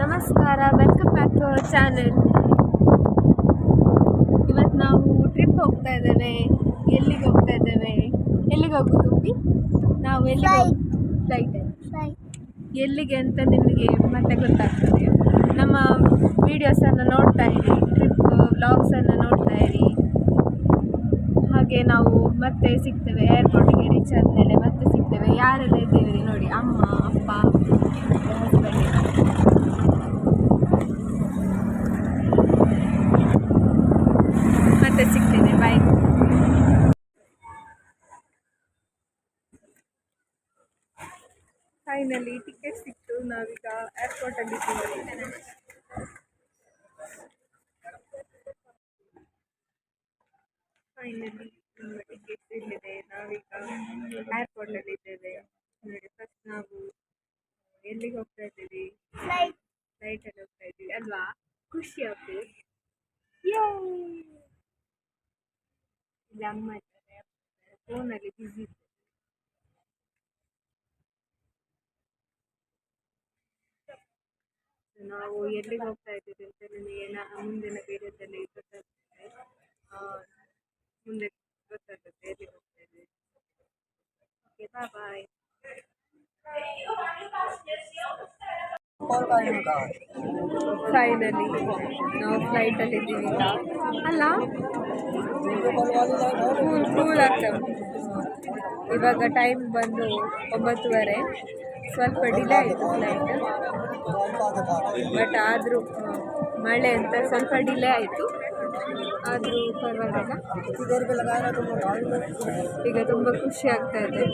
ನಮಸ್ಕಾರ welcome back to our channel ಇವತ್ತು ನಾವು ಟ್ರಿಪ್ ಹೋಗ್ತಾ ಇದ್ದೇವೆ. ಎಲ್ಲಿಗೆ ಹೋಗ್ತಾ ಇದ್ದೇವೆ? ಎಲ್ಲಿಗೆ ಹೋಗೋದು ನಾವು ಎಲ್ಲಿಗೆ ಫ್ಲೈಟ್ ಎಲ್ಲಿಗೆ ಅಂತ ನಿಮಗೆ ಮತ್ತೆ ಗೊತ್ತಾಗ್ತದೆ. ನಮ್ಮ ವೀಡಿಯೋಸನ್ನು ನೋಡ್ತಾ ಇರಿ ಟ್ರಿಪ್ ವ್ಲಾಗ್ಸನ್ನು ನೋಡ್ತಾ ಇರಿ. ಹಾಗೆ ನಾವು ಮತ್ತೆ ಸಿಗ್ತೇವೆ ಏರ್ಪೋರ್ಟಿಗೆ ರೀಚ್ ಆದಮೇಲೆ ಮತ್ತೆ ಸಿಗ್ತೇವೆ. ಯಾರೆಲ್ಲ ಇದ್ದೀವಿ ನೋಡಿ ಅಮ್ಮ ಅಪ್ಪ ಹಸ್ಬೆಂಡ್ ಮತ್ತೆ ಸಿಗ್ತೇನೆ ಬಾಯ್ ಫೈನಲಿ ಟಿಕೆಟ್ ಸಿಕ್ತು ನಾವೀಗ ಏರ್ಪೋರ್ಟಲ್ಲಿ ಇದ್ದೀವಿ. ಫೈನಲಿ ನಮ್ಮ ಟಿಕೆಟ್ ಇಲ್ಲಿದೆ. ನಾವೀಗ ಏರ್ಪೋರ್ಟಲ್ಲಿ ಇದ್ದೇವೆ. ನೋಡಿ ಫಸ್ಟ್ ನಾವು ಎಲ್ಲಿಗೆ ಹೋಗ್ತಾ ಇದ್ದೀವಿ ಫ್ಲೈಟಲ್ಲಿ ಹೋಗ್ತಾ ಇದ್ದೀವಿ. ಅಲ್ವಾ? ಖುಷಿ ಆಗ್ತದೆ ಇಲ್ಲಿ ಅಮ್ಮ ಇದ್ದಾರೆ ಫೋನಲ್ಲಿ ಬ್ಯುಸಿ ಇದ್ದಾರೆ ನಾವು ಎಲ್ಲಿಗೆ ಹೋಗ್ತಾ ಇದ್ದೀವಿ ಅಂತ ನಿಮಗೆ ನಾ ಮುಂದಿನ ವೀಡಿಯೋದಲ್ಲಿ ಗೊತ್ತಾಗ್ತದೆ ಮುಂದೆ ಗೊತ್ತಾಗುತ್ತೆ ಎಲ್ಲಿಗೆ ಹೋಗ್ತಾ ಇದ್ದೀವಿ. ಓಕೆ ಬಾಯ್ ಫೈನಲಿ ನಾವು ಫ್ಲೈಟಲ್ಲಿ ಇದ್ದೀವಿ ಅಲ್ಲ? ಕೂಲ್ ಕೂಲ್ ಆಗ್ತವೆ ಇವಾಗ ಟೈಮ್ ಬಂದು ಒಂಬತ್ತುವರೆ. ಸ್ವಲ್ಪ ಡಿಲೇ ಆಯಿತು ಫ್ಲೈಟ್ ಬಟ್ ಆದರೂ ಮಳೆ ಅಂತ ಸ್ವಲ್ಪ ಡಿಲೇ ಆಯಿತು. ಆದರೂ ಪರವಾಗಿಲ್ಲ. ಈಗ ತುಂಬ ಖುಷಿ ಆಗ್ತಾ ಇದೆ.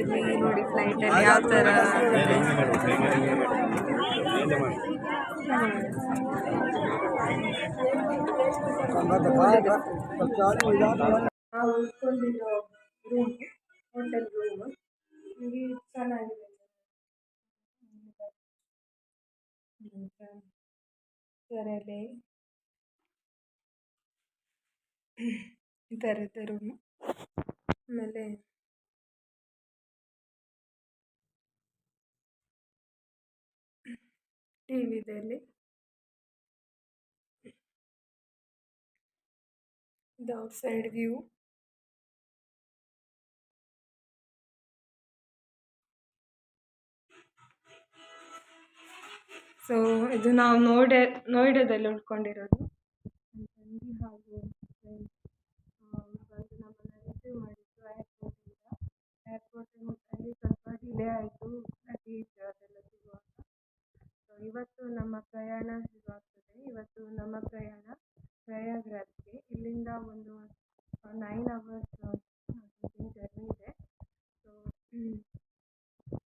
ಇಲ್ಲಿ ನೋಡಿ ಫ್ಲೈಟಲ್ಲಿ ಯಾವ ಥರ ನಾವು ಉಳ್ಕೊಂಡಿರೋ ರೂಮ್ ಹೋಟೆಲ್ ರೂಮ್ ಇಲ್ಲಿ ಚೆನ್ನಾಗಿದೆ ಇದರಲ್ಲಿ ಈ ಥರದ ರೂಮು ಆಮೇಲೆ ಟಿ ವಿ ಇದೆ outside view. ಸೊ ಇದು ನಾವು ನೋಯ್ಡಾ ನೋಯ್ಡಾದಲ್ಲಿ ಉಳ್ಕೊಂಡಿರೋದು ನನ್ನ ತಂಗಿ ಹಾಗೂ ಬಂದು ರಿಸೀವ್ ಮಾಡಿದ್ದು ಏರ್ಪೋರ್ಟಿಂದ ಏರ್ಪೋರ್ಟಲ್ಲಿ ಸ್ವಲ್ಪ ಡಿಲೇ ಆಯಿತು ಲಗೇಜ್ ಅದೆಲ್ಲ ಸಿಗುವಾಗ ಸೊ ಇವತ್ತು ನಮ್ಮ ಪ್ರಯಾಣ ಶುರುವಾಗ್ತದೆ ಇವತ್ತು ನಮ್ಮ ಪ್ರಯಾಣ ಪ್ರಯಾಗ್ರಾಜ್ಗೆ ಇಲ್ಲಿಂದ ಒಂದು ನೈನ್ ಅವರ್ಸ್ ಸಮಥಿಂಗ್ ಜರ್ನಿ ಇದೆ ಸೊ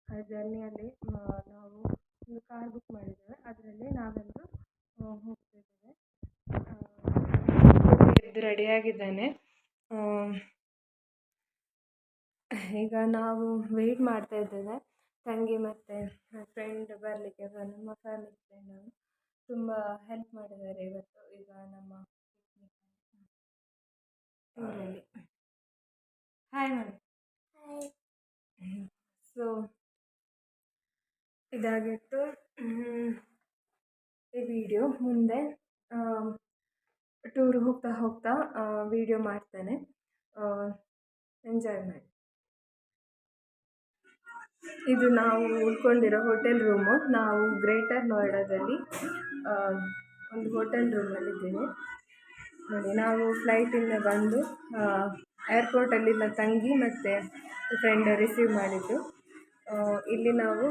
ಆ ಜರ್ನಿಯಲ್ಲಿ ನಾವು ಒಂದು ಕಾರ್ ಬುಕ್ ಮಾಡಿದ್ದೇವೆ. ಅದರಲ್ಲಿ ನಾವೆಲ್ಲರೂ ಹೋಗ್ತಿದ್ದೇವೆ. ಎದ್ದು ರೆಡಿಯಾಗಿದ್ದಾನೆ ಈಗ ನಾವು ವೆಯ್ಟ್ ಮಾಡ್ತಾ ಇದ್ದೇವೆ. ತಂಗಿ ಮತ್ತು ಫ್ರೆಂಡ್ ಬರಲಿಕ್ಕೆ ನಮ್ಮ ಫ್ಯಾಮಿಲಿ ಫ್ರೆಂಡ್ ಅವರು ತುಂಬ ಹೆಲ್ಪ್ ಮಾಡಿದ್ದಾರೆ ಇವತ್ತು. ಈಗ ನಮ್ಮ ಇದರಲ್ಲಿ ಹಾಯ್ ಮಾಡಿ ಸೊ ಇದಾಗಿತ್ತು. ಈ ವಿಡಿಯೋ ಮುಂದೆ ಟೂರ್ ಹೋಗ್ತಾ ಹೋಗ್ತಾ ವಿಡಿಯೋ ಮಾಡ್ತೇನೆ. ಎಂಜಾಯ್ ಮಾಡಿ. ಇದು ನಾವು ಉಳ್ಕೊಂಡಿರೋ ಹೋಟೆಲ್ ರೂಮು ನಾವು ಗ್ರೇಟರ್ ನೋಯ್ಡಾದಲ್ಲಿ ಒಂದು ಹೋಟೆಲ್ ರೂಮಲ್ಲಿದ್ದೀನಿ ನೋಡಿ, ನಾವು ಫ್ಲೈಟಿಂದ ಬಂದು ಏರ್ಪೋರ್ಟಲ್ಲಿ ತಂಗಿ ಮತ್ತು ಫ್ರೆಂಡ್ ರಿಸೀವ್ ಮಾಡಿದ್ದು. ಇಲ್ಲಿ ನಾವು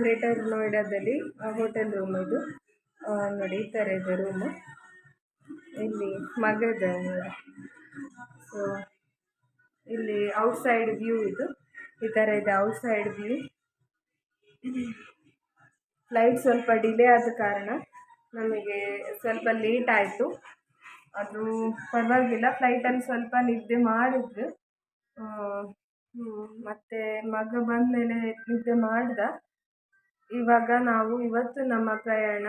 ಗ್ರೇಟರ್ ನೋಯ್ಡಾದಲ್ಲಿ ಹೋಟೆಲ್ ರೂಮ್ ಇದು. ನೋಡಿ, ಈ ಥರ ಇದೆ ರೂಮು ಇಲ್ಲಿ ಮಗದ ಸೊ ಇಲ್ಲಿ ಔಟ್ಸೈಡ್ ವ್ಯೂ ಇದು. ಈ ಥರ ಇದೆ ಔಟ್ಸೈಡ್ ವ್ಯೂ ಫ್ಲೈಟ್ ಸ್ವಲ್ಪ ಡಿಲೇ ಆದ ಕಾರಣ ನಮಗೆ ಸ್ವಲ್ಪ ಲೇಟ್ ಆಯಿತು. ಅದು ಪರವಾಗಿಲ್ಲ. ಫ್ಲೈಟಲ್ಲಿ ಸ್ವಲ್ಪ ನಿದ್ದೆ ಮಾಡಿದ್ವಿ ಮತ್ತು ಮಗ ಬಂದಮೇಲೆ ನಿದ್ದೆ ಮಾಡ್ದ. ಇವಾಗ ನಾವು ಇವತ್ತು ನಮ್ಮ ಪ್ರಯಾಣ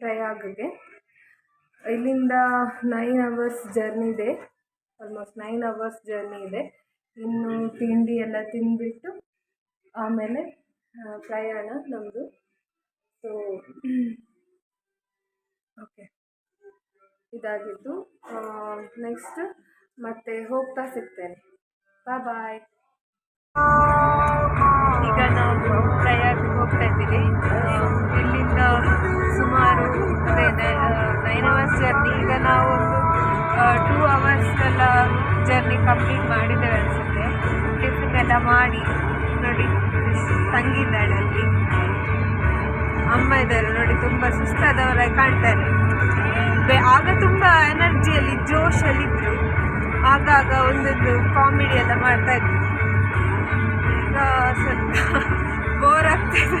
ಪ್ರಯಾಗಗೆ ಇಲ್ಲಿಂದ ನೈನ್ ಅವರ್ಸ್ ಜರ್ನಿ ಇದೆ. ಆಲ್ಮೋಸ್ಟ್ ನೈನ್ ಅವರ್ಸ್ ಜರ್ನಿ ಇದೆ. ಇನ್ನು ತಿಂಡಿ ಎಲ್ಲ ತಿಂದುಬಿಟ್ಟು ಆಮೇಲೆ ಪ್ರಯಾಣ ನಮ್ಮದು ಸೊ ಓಕೆ ಇದಾಗಿದ್ದು ನೆಕ್ಸ್ಟ್ ಮತ್ತೆ ಹೋಗ್ತಾ ಸಿಗ್ತೇನೆ. ಬಾಯ್ ಬಾಯ್ ಜರ್ನಿ ಕಂಪ್ಲೀಟ್ ಮಾಡಿದ್ದೇವೆ ಅನಿಸುತ್ತೆ. ಟಿಫಿನ್ ಎಲ್ಲ ಮಾಡಿ. ನೋಡಿ ತಂಗಿದ್ದಾಳೆ ಅಲ್ಲಿ. ಅಮ್ಮ ಇದ್ದಾರೆ ನೋಡಿ, ತುಂಬ ಸುಸ್ತಾದವರಾಗಿ ಕಾಣ್ತಾರೆ. ಆಗ ತುಂಬ ಎನರ್ಜಿಯಲ್ಲಿ ಜೋಶಲ್ಲಿದ್ದರು ಆಗಾಗ ಒಂದೊಂದು ಕಾಮಿಡಿ ಎಲ್ಲ ಮಾಡ್ತಾ ಇದ್ರು. ಈಗ ಸ್ವಲ್ಪ ಬೋರ್ ಆಗ್ತಿದೆ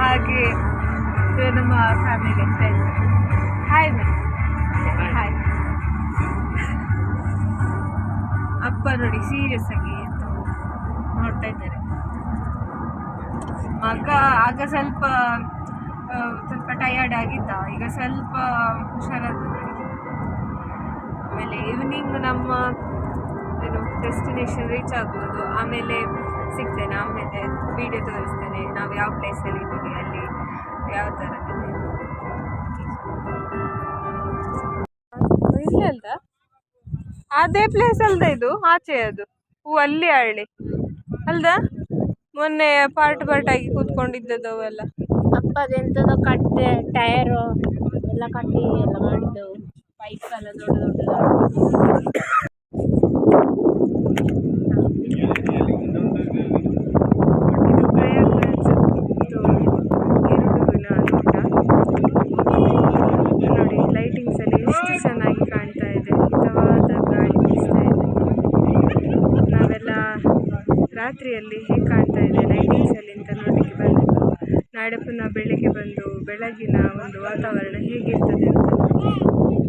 ಹಾಗೆ ನಮ್ಮ ಫ್ಯಾಮಿಲಿ ಹಾಯ್ ಮ್ಯಾಮ್ ನೋಡಿ ಸೀರಿಯಸ್ ಆಗಿ ನೋಡ್ತಾ ಇದ್ದಾರೆ. ಮಗ ಆಗ ಸ್ವಲ್ಪ ಸ್ವಲ್ಪ ಟಯರ್ಡ್ ಆಗಿದ್ದ. ಈಗ ಸ್ವಲ್ಪ ಹುಷಾರಾದ ಆಮೇಲೆ ಈವ್ನಿಂಗ್ ನಮ್ಮ, ಏನು ಡೆಸ್ಟಿನೇಷನ್ ರೀಚ್ ಆಗ್ಬೋದು. ಆಮೇಲೆ ಸಿಗ್ತೇನೆ, ಆಮೇಲೆ ವಿಡಿಯೋ ತೋರಿಸ್ತೇನೆ. ನಾವು ಯಾವ ಪ್ಲೇಸಲ್ಲಿ ಇದ್ದೀವಿ, ಅಲ್ಲಿ ಯಾವ ಥರ ಇಲ್ಲ ಅದೇ ಪ್ಲೇಸ್ ಅಲ್ದ ಇದು, ಆಚೆ ಅದು ಹೂ ಅಲ್ಲಿ ಹಳ್ಳಿ. ಅಲ್ದ? ಮೊನ್ನೆ ಪಾರ್ಟ್ ಪಾರ್ಟ್ ಆಗಿ ಕೂತ್ಕೊಂಡಿದ್ದದ್ದು ಅವೆಲ್ಲ. ಅಪ್ಪದೆಂಥದೋ ಕಟ್ಟೆ ಟಯರು ಎಲ್ಲ ಕಟ್ಟಿ ಎಲ್ಲ ಮಾಡಿದ್ದೆವು. ರಾತ್ರಿಯಲ್ಲಿ ಹೇಗೆ ಕಾಣ್ತಾ ಇದೆ? ಲೈಟಿಂಗ್ಸ್ ಅಲ್ಲಿ ಅಂತ ನೋಡಲಿಕ್ಕೆ ಬಂದಿದ್ದು ನಾಳೆ ಪುನಃ ಬೆಳಿಗ್ಗೆ ಬಂದು ಬೆಳಗಿನ ಒಂದು ವಾತಾವರಣ ಹೇಗಿರ್ತದೆ ಅಂತ.